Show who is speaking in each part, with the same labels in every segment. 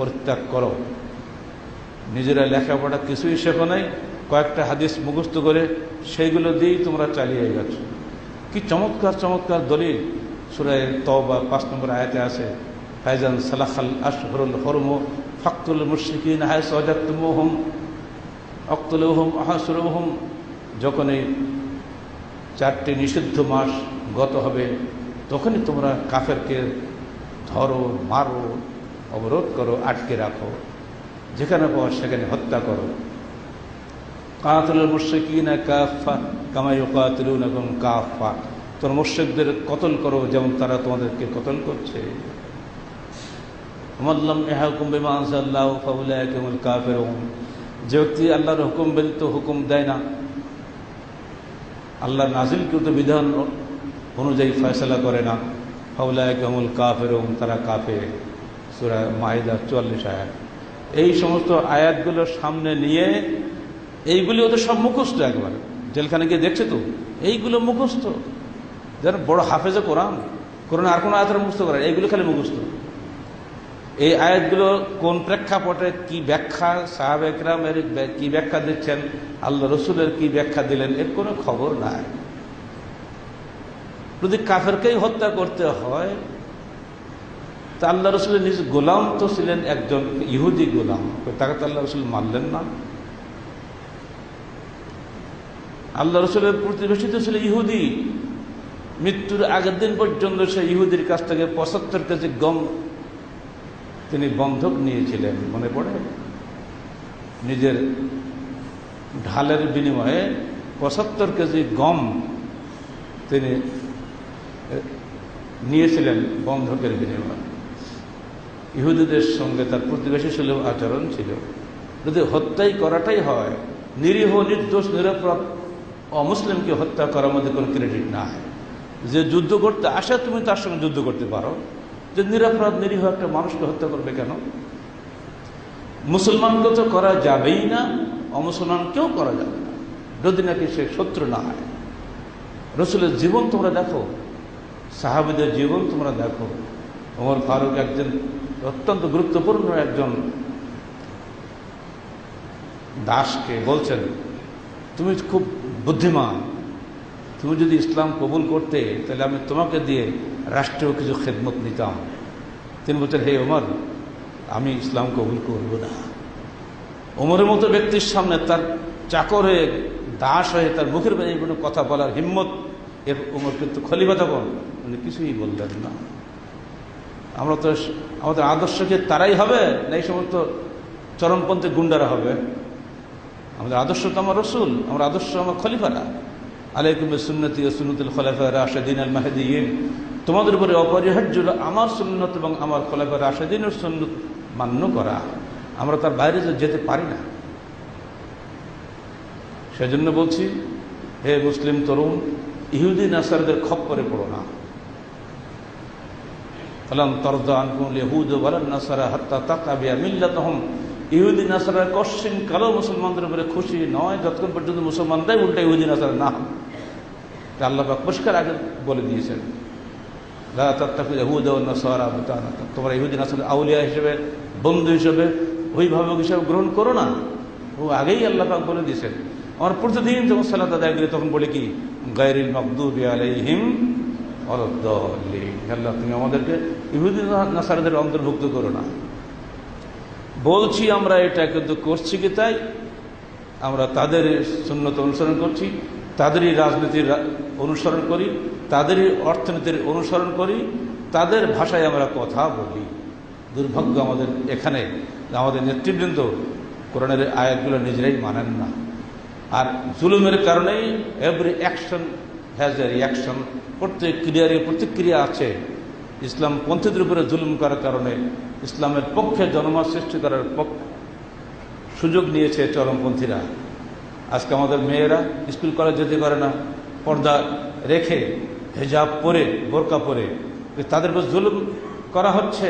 Speaker 1: পরিত্যাগ করো। নিজেরা লেখাপড়া কিছুই শেখো নাই, কয়েকটা হাদিস মুখস্থ করে সেইগুলো দিয়েই তোমরা চালিয়ে গেছো। কি চমৎকার চমৎকার দলিল। সুরায় তবা পাঁচ নম্বর আয়াতে আছে, ফাইজান সালাখাল আশহরুল হরম ফাক্তুল মুশরিকিন হায় সজাতুমোহম অক্তুলহম আহাসুরহম। যখন এই চারটি নিষিদ্ধ মাস গত হবে, তখনই তোমরা কাফেরকে ধরো, মারো অবরোধ করো, আটকে রাখো। যেখানে পাওয়া সেখানে হত্যা করো। কাতুল মুর্শিকিনা কাফা কামাই কাতুলুন এবং কাফা তোর মুর্শিকদের কতল করো, যেমন তারা তোমাদেরকে কতল করছে। মাল্লাম ইহাকুম বিমা আনসাল্লাহু ফাউলাইকা হুমুল কাফিরুন। যে ব্যক্তি আল্লাহর হুকুম ব্যতীত হুকুম দেয় না আল্লাহর নাজিলকৃত বিধান অনুযায়ী ফয়সলা করে না, ফাউলাইকা হুমুল কাফিরুন, তারা কাফে সূরা মাইদা 44 আয়াত। এই সমস্ত আয়াতগুলো সামনে নিয়ে এইগুলি ওদের সব মুখস্থ একবার। জেলখানে গিয়ে দেখছে তো? এইগুলো মুখস্থ। যেন বড় হাফেজে কোরআন কোরআন আর কোনো আয়াতের মুখস্থ করে এইগুলো খালি মুখস্থ। এই আয়াতগুলো কোন প্রেক্ষাপটে কি ব্যাখ্যা, সাহাব একরাম এর কি ব্যাখ্যা দিচ্ছেন, আল্লাহ রসুলের কি ব্যাখ্যা দিলেন, এর কোনো খবর নাই। যদি কাফেরকেই হত্যা করতে হয় তা আল্লাহ রসুলের নিজ গোলাম তো ছিলেন একজন ইহুদি গোলাম। তাকে তো আল্লাহ রসুল মানলেন না। আল্লাহ রসুলের প্রতিবেশী তো ছিল ইহুদি। মৃত্যুর আগের দিন পর্যন্ত সে ইহুদির কাছ থেকে পঁচাত্তর কেজি গম তিনি বন্ধক নিয়েছিলেন, মনে পড়ে? নিজের ঢালের বিনিময়ে পঁচাত্তর কেজি গম তিনি নিয়েছিলেন বন্ধকের বিনিময়ে। ইহুদিদের সঙ্গে তার প্রতিবেশী সুলভ আচরণ ছিল। যদি হত্যাই করাটাই হয়, নিরীহ, নির্দোষ, নিরপরাধ, অমুসলিমকে হত্যা করার মধ্যে কোনো ক্রেডিট না যে যুদ্ধ করতে আসে, তুমি তার সঙ্গে যুদ্ধ করতে পারো। যে নিরাপরাধ, নিরীহ একটা মানুষকে হত্যা করবে কেন? মুসলমানকে তো করা যাবেই না, অমুসলমানকেও করা যাবে না। যদি নাকি সে শত্রু না হয়। রসুলের জীবন তোমরা দেখো, সাহাবিদের জীবন তোমরা দেখো। ওমর ফারুক একজন অত্যন্ত গুরুত্বপূর্ণ একজন দাসকে বলছেন, তুমি খুব বুদ্ধিমান। তুমি যদি ইসলাম কবুল করতে, তাহলে আমি তোমাকে দিয়ে রাষ্ট্রীয় কিছু খেদমত নিতাম। তিনি বলছেন, হে ওমর, আমি ইসলাম কবুল করব না। ওমরের মতো ব্যক্তির সামনে তার চাকর হয়ে, দাস হয়ে, তার মুখের কোনো কথা বলার হিম্মত এর ওমর কিন্তু খলিফা তখন। উনি কিছুই বললেন না। আমরা তো আমাদের আদর্শকে তারাই হবে, না এই সমস্ত চরমপন্থী গুন্ডারা হবে? আমাদের আদর্শ তো আমার রসুল, আমার আদর্শ আমার খলিফারা। আলাইকুম সুন্নতি সুন্নতুল খলাফা রাশেদিন আল মাহেদিন তোমাদের উপরে অপরিহার্য আমার সুন্নত এবং আমার খলাফা রাশেদিনের সুন্নত মান্য করা। আমরা তার বাইরে যেতে পারি না। সেজন্য বলছি, হে মুসলিম তরুণ, ইহুদি, নাসারদের খপ্পরে পড়ো না। ফলাম তরদা আনকুল ইহুদ বলেন নাসারা হত্যা তাকাবিয়া মিল্লা তহম ইহুদি নাসারা কশ্চিন কালো মুসলমানদের উপরে খুশি নয়, যতক্ষণ পর্যন্ত মুসলমানরাই উল্টা ইহুদি নাসারা না আল্লাহ পরিষ্কার আগে বলে দিয়েছেন। তোমরা ইহুদি নাসার আউলিয়া হিসেবে, বন্ধু হিসেবে, অভিভাবক হিসেবে গ্রহণ করো না। ও আগেই আল্লাহ বলে দিয়েছেন। আমার প্রতিদিন যখন সালাত আদায় তখন বলি কি? গায়রিল মকদুবি আলাইহিম আল্লাহ তুমি আমাদেরকে ইহুদি নাসারদের অন্তর্ভুক্ত করো না। বলছি আমরা এটা, কিন্তু করছি কি তাই? আমরা তাদের শূন্যত অনুসরণ করছি, তাদেরই রাজনীতির অনুসরণ করি, তাদেরই অর্থনীতির অনুসরণ করি, তাদের ভাষায় আমরা কথা বলি। দুর্ভাগ্য আমাদের এখানে, আমাদের নেতৃবৃন্দ কোরআনের আয়াতগুলো নিজেরাই মানেন না। আর জুলুমের কারণেই every action has a reaction প্রত্যেক ক্রিয়ারই প্রতিক্রিয়া আছে। ইসলাম পন্থীদের উপরে জুলুম করার কারণে ইসলামের পক্ষে জনমত সৃষ্টি করার সুযোগ নিয়েছে চরমপন্থীরা আজকে আমাদের মেয়েরা স্কুল, কলেজ যেতে পারে না, পর্দা রেখে, হেজাব পরে, বোরকা পরে তাদের উপর জুলুম করা হচ্ছে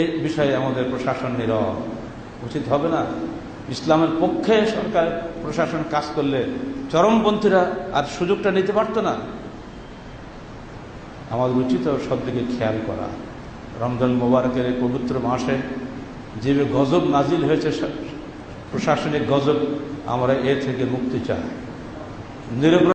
Speaker 1: এই বিষয়ে আমাদের প্রশাসন নীরব। উচিত হবে না? ইসলামের পক্ষে সরকার, প্রশাসন কাজ করলে চরমপন্থীরা আর সুযোগটা নিতে পারতো না। আমাদের উচিত সব দিকে খেয়াল করা। রমজান মোবারকের এই পবিত্র মাসে যেভাবে গজব নাজিল হয়েছে প্রশাসনিক গজব আমরা এ থেকে মুক্তি চাই। নিরপরাধ